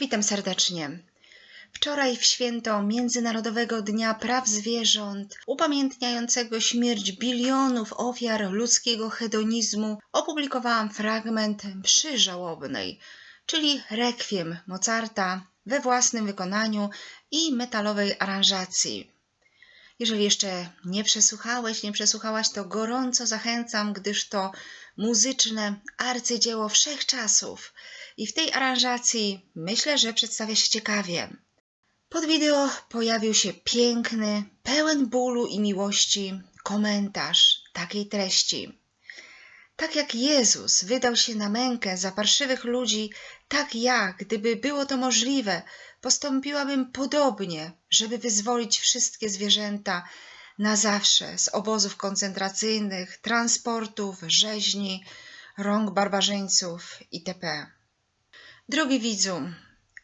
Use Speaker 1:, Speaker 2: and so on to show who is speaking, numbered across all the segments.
Speaker 1: Witam serdecznie. Wczoraj w święto Międzynarodowego Dnia Praw Zwierząt, upamiętniającego śmierć bilionów ofiar ludzkiego hedonizmu, opublikowałam fragment mszy żałobnej, czyli rekwiem Mozarta we własnym wykonaniu i metalowej aranżacji. Jeżeli jeszcze nie przesłuchałeś, nie przesłuchałaś, to gorąco zachęcam, gdyż to muzyczne arcydzieło wszechczasów. I w tej aranżacji myślę, że przedstawia się ciekawie. Pod wideo pojawił się piękny, pełen bólu i miłości komentarz takiej treści. Tak jak Jezus wydał się na mękę za parszywych ludzi, tak ja, gdyby było to możliwe, postąpiłabym podobnie, żeby wyzwolić wszystkie zwierzęta na zawsze z obozów koncentracyjnych, transportów, rzeźni, rąk barbarzyńców itp. Drogi widzu,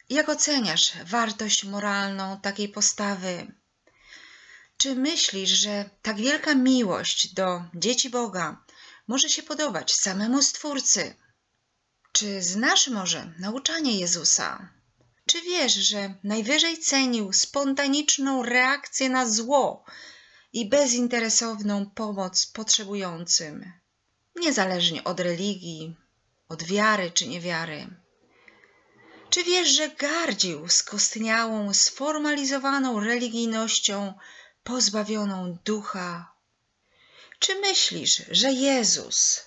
Speaker 1: jak oceniasz wartość moralną takiej postawy? Czy myślisz, że tak wielka miłość do dzieci Boga może się podobać samemu Stwórcy? Czy znasz może nauczanie Jezusa? Czy wiesz, że najwyżej cenił spontaniczną reakcję na zło i bezinteresowną pomoc potrzebującym, niezależnie od religii, od wiary czy niewiary? Czy wiesz, że gardził skostniałą, sformalizowaną religijnością, pozbawioną ducha? Czy myślisz, że Jezus,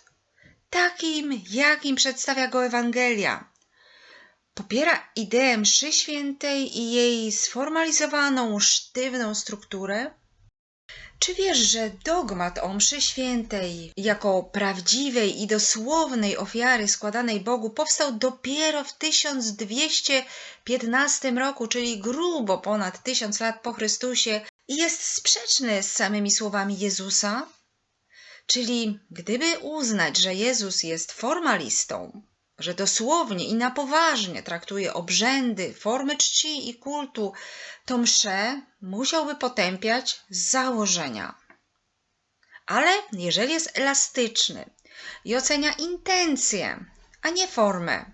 Speaker 1: takim jakim przedstawia go Ewangelia, popiera ideę mszy świętej i jej sformalizowaną, sztywną strukturę? Czy wiesz, że dogmat o mszy świętej jako prawdziwej i dosłownej ofiary składanej Bogu powstał dopiero w 1215 roku, czyli grubo ponad tysiąc lat po Chrystusie i jest sprzeczny z samymi słowami Jezusa? Czyli gdyby uznać, że Jezus jest formalistą, że dosłownie i na poważnie traktuje obrzędy, formy czci i kultu, to mszę musiałby potępiać z założenia. Ale jeżeli jest elastyczny i ocenia intencje, a nie formę,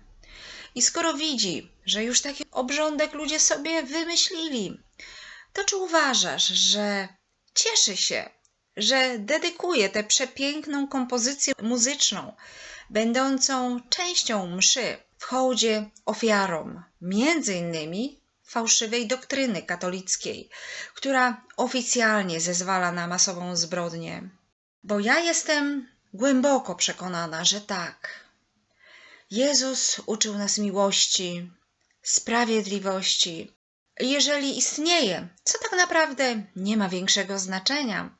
Speaker 1: i skoro widzi, że już taki obrządek ludzie sobie wymyślili, to czy uważasz, że cieszy się, że dedykuje tę przepiękną kompozycję muzyczną, będącą częścią mszy w hołdzie ofiarom, między innymi fałszywej doktryny katolickiej, która oficjalnie zezwala na masową zbrodnię. Bo ja jestem głęboko przekonana, że tak. Jezus uczył nas miłości, sprawiedliwości. Jeżeli istnieje, co tak naprawdę nie ma większego znaczenia,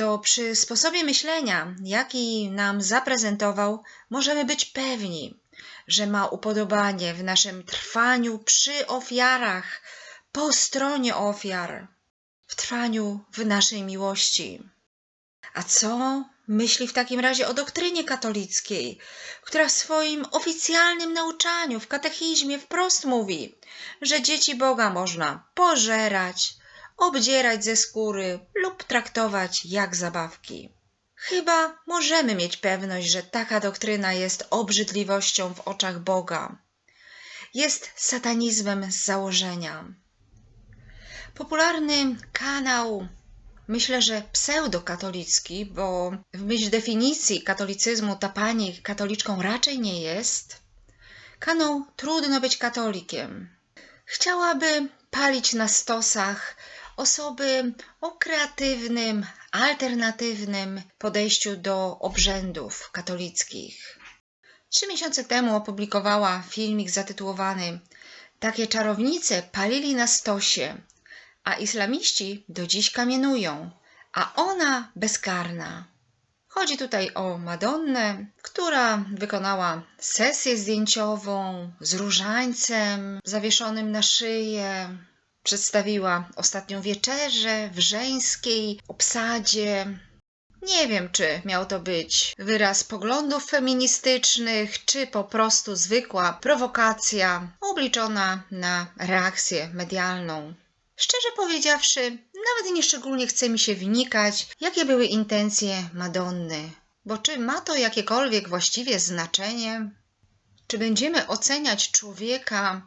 Speaker 1: to przy sposobie myślenia, jaki nam zaprezentował, możemy być pewni, że ma upodobanie w naszym trwaniu przy ofiarach, po stronie ofiar, w trwaniu w naszej miłości. A co myśli w takim razie o doktrynie katolickiej, która w swoim oficjalnym nauczaniu w katechizmie wprost mówi, że dzieci Boga można pożerać, obdzierać ze skóry lub traktować jak zabawki. Chyba możemy mieć pewność, że taka doktryna jest obrzydliwością w oczach Boga. Jest satanizmem z założenia. Popularny kanał, myślę, że pseudokatolicki, bo w myśl definicji katolicyzmu ta pani katoliczką raczej nie jest. Kanał Trudno być katolikiem. Chciałaby palić na stosach osoby o kreatywnym, alternatywnym podejściu do obrzędów katolickich. Trzy miesiące temu opublikowała filmik zatytułowany Takie czarownice palili na stosie, a islamiści do dziś kamienują, a ona bezkarna. Chodzi tutaj o Madonnę, która wykonała sesję zdjęciową z różańcem zawieszonym na szyję, Przedstawiła ostatnią wieczerzę w żeńskiej obsadzie. Nie wiem, czy miał to być wyraz poglądów feministycznych, czy po prostu zwykła prowokacja obliczona na reakcję medialną. Szczerze powiedziawszy, nawet nieszczególnie chce mi się wnikać, jakie były intencje Madonny, bo czy ma to jakiekolwiek właściwie znaczenie? Czy będziemy oceniać człowieka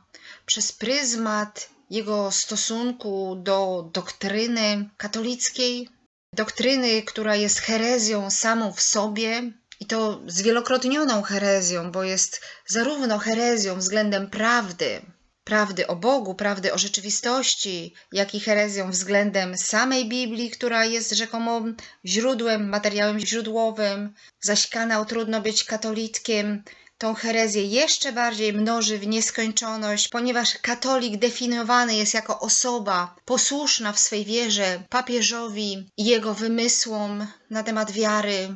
Speaker 1: przez pryzmat jego stosunku do doktryny katolickiej, doktryny, która jest herezją samą w sobie i to zwielokrotnioną herezją, bo jest zarówno herezją względem prawdy, prawdy o Bogu, prawdy o rzeczywistości, jak i herezją względem samej Biblii, która jest rzekomo źródłem, materiałem źródłowym, zaś kanał trudno być katolickiem, tą herezję jeszcze bardziej mnoży w nieskończoność, ponieważ katolik definiowany jest jako osoba posłuszna w swej wierze papieżowi i jego wymysłom na temat wiary.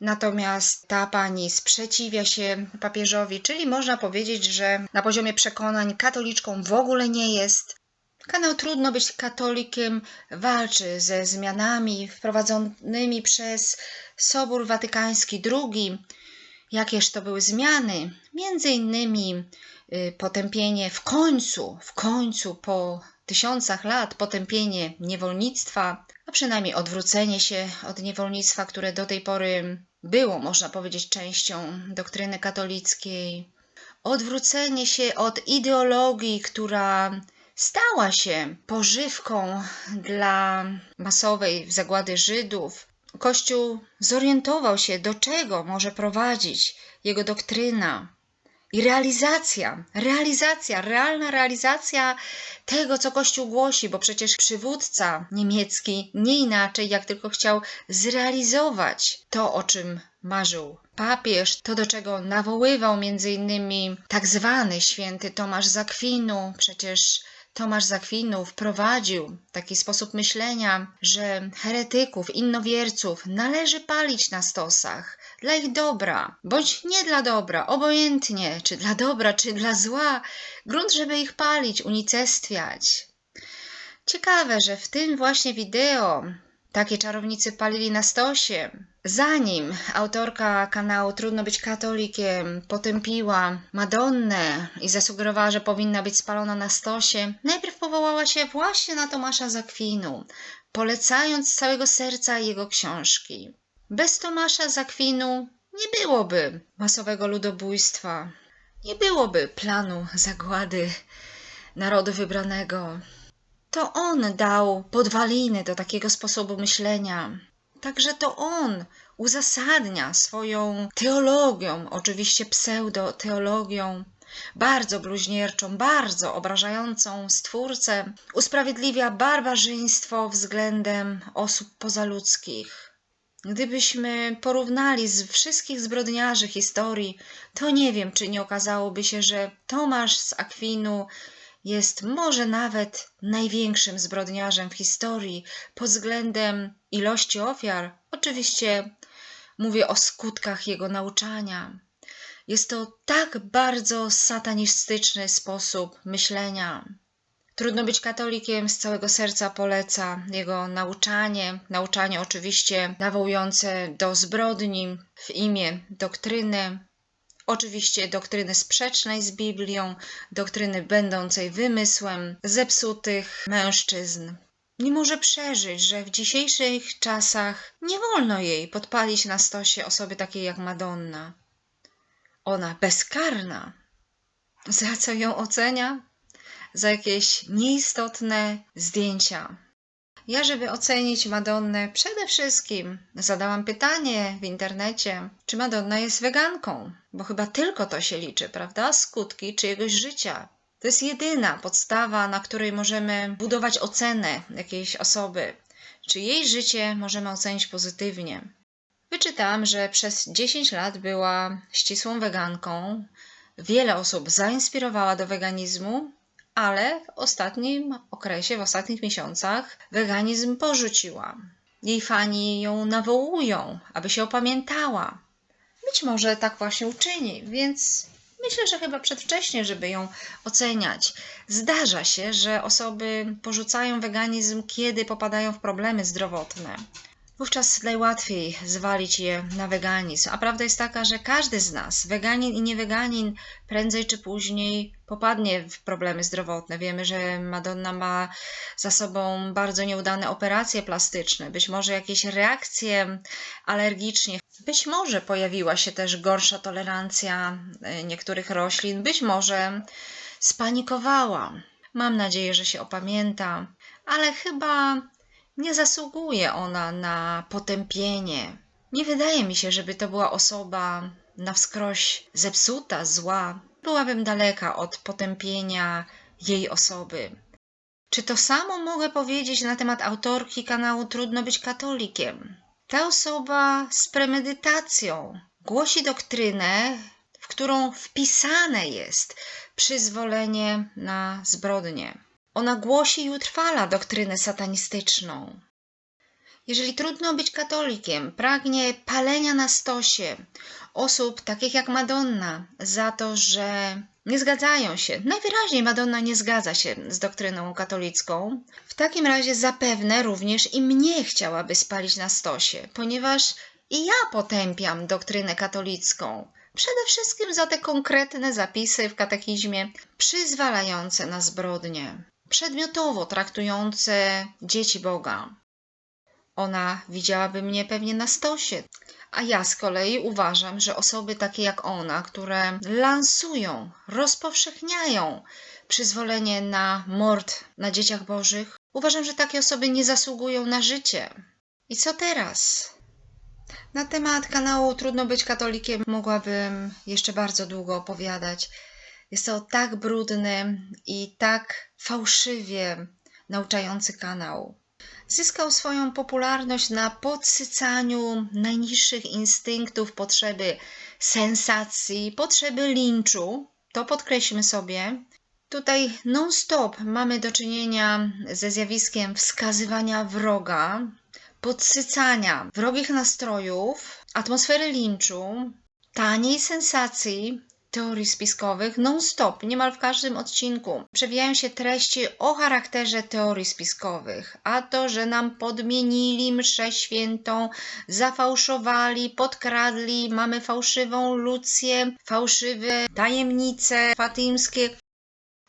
Speaker 1: Natomiast ta pani sprzeciwia się papieżowi, czyli można powiedzieć, że na poziomie przekonań katoliczką w ogóle nie jest. Kanał Trudno być katolikiem walczy ze zmianami wprowadzonymi przez Sobór Watykański II, Jakież to były zmiany? Między innymi y, potępienie w końcu, w końcu po tysiącach lat potępienie niewolnictwa, a przynajmniej odwrócenie się od niewolnictwa, które do tej pory było, można powiedzieć, częścią doktryny katolickiej. Odwrócenie się od ideologii, która stała się pożywką dla masowej zagłady Żydów, Kościół zorientował się, do czego może prowadzić jego doktryna. I realizacja, realizacja, realna realizacja tego, co Kościół głosi, bo przecież przywódca niemiecki nie inaczej, jak tylko chciał zrealizować to, o czym marzył papież, to do czego nawoływał między innymi tak zwany święty Tomasz Zakwinu, przecież Tomasz Zakwinu wprowadził taki sposób myślenia, że heretyków, innowierców należy palić na stosach dla ich dobra, bądź nie dla dobra, obojętnie, czy dla dobra, czy dla zła, grunt, żeby ich palić, unicestwiać. Ciekawe, że w tym właśnie wideo takie czarownicy palili na stosie. Zanim autorka kanału Trudno być katolikiem potępiła Madonnę i zasugerowała, że powinna być spalona na stosie, najpierw powołała się właśnie na Tomasza Zakwinu, polecając z całego serca jego książki. Bez Tomasza Zakwinu nie byłoby masowego ludobójstwa, nie byłoby planu zagłady narodu wybranego. To on dał podwaliny do takiego sposobu myślenia. Także to on uzasadnia swoją teologią, oczywiście pseudo-teologią, bardzo bluźnierczą, bardzo obrażającą Stwórcę, usprawiedliwia barbarzyństwo względem osób pozaludzkich. Gdybyśmy porównali z wszystkich zbrodniarzy historii, to nie wiem, czy nie okazałoby się, że Tomasz z Akwinu jest może nawet największym zbrodniarzem w historii pod względem ilości ofiar. Oczywiście mówię o skutkach jego nauczania. Jest to tak bardzo satanistyczny sposób myślenia. Trudno być katolikiem, z całego serca poleca jego nauczanie, nauczanie oczywiście nawołujące do zbrodni w imię doktryny, Oczywiście doktryny sprzecznej z Biblią, doktryny będącej wymysłem zepsutych mężczyzn. Nie może przeżyć, że w dzisiejszych czasach nie wolno jej podpalić na stosie osoby takiej jak Madonna. Ona bezkarna. Za co ją ocenia? Za jakieś nieistotne zdjęcia ja, żeby ocenić Madonnę, przede wszystkim zadałam pytanie w internecie, czy Madonna jest weganką, bo chyba tylko to się liczy, prawda? Skutki czyjegoś życia. To jest jedyna podstawa, na której możemy budować ocenę jakiejś osoby. Czy jej życie możemy ocenić pozytywnie? Wyczytałam, że przez 10 lat była ścisłą weganką. Wiele osób zainspirowała do weganizmu, ale w ostatnim okresie, w ostatnich miesiącach weganizm porzuciła. Jej fani ją nawołują, aby się opamiętała. Być może tak właśnie uczyni, więc myślę, że chyba przedwcześnie, żeby ją oceniać. Zdarza się, że osoby porzucają weganizm, kiedy popadają w problemy zdrowotne wówczas najłatwiej zwalić je na weganizm. A prawda jest taka, że każdy z nas, weganin i nieweganin, prędzej czy później popadnie w problemy zdrowotne. Wiemy, że Madonna ma za sobą bardzo nieudane operacje plastyczne, być może jakieś reakcje alergiczne, być może pojawiła się też gorsza tolerancja e, niektórych roślin, być może spanikowała. Mam nadzieję, że się opamięta, ale chyba nie zasługuje ona na potępienie. Nie wydaje mi się, żeby to była osoba na wskroś zepsuta, zła. Byłabym daleka od potępienia jej osoby. Czy to samo mogę powiedzieć na temat autorki kanału Trudno być katolikiem? Ta osoba z premedytacją głosi doktrynę, w którą wpisane jest przyzwolenie na zbrodnie. Ona głosi i utrwala doktrynę satanistyczną. Jeżeli trudno być katolikiem, pragnie palenia na stosie osób takich jak Madonna za to, że nie zgadzają się. Najwyraźniej Madonna nie zgadza się z doktryną katolicką. W takim razie zapewne również i mnie chciałaby spalić na stosie, ponieważ i ja potępiam doktrynę katolicką. Przede wszystkim za te konkretne zapisy w katechizmie przyzwalające na zbrodnie, przedmiotowo traktujące dzieci Boga. Ona widziałaby mnie pewnie na stosie, a ja z kolei uważam, że osoby takie jak ona, które lansują, rozpowszechniają przyzwolenie na mord na dzieciach bożych, uważam, że takie osoby nie zasługują na życie. I co teraz? Na temat kanału Trudno być katolikiem mogłabym jeszcze bardzo długo opowiadać. Jest to tak brudny i tak fałszywie nauczający kanał. Zyskał swoją popularność na podsycaniu najniższych instynktów, potrzeby sensacji, potrzeby linczu. To podkreślmy sobie. Tutaj non-stop mamy do czynienia ze zjawiskiem wskazywania wroga, podsycania wrogich nastrojów, atmosfery linczu, taniej sensacji, teorii spiskowych non-stop, niemal w każdym odcinku przewijają się treści o charakterze teorii spiskowych, a to, że nam podmienili mszę świętą, zafałszowali, podkradli, mamy fałszywą Lucję, fałszywe tajemnice fatymskie.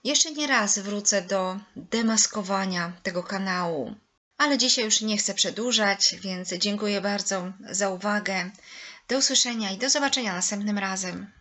Speaker 1: Jeszcze nie raz wrócę do demaskowania tego kanału. Ale dzisiaj już nie chcę przedłużać, więc dziękuję bardzo za uwagę. Do usłyszenia i do zobaczenia następnym razem.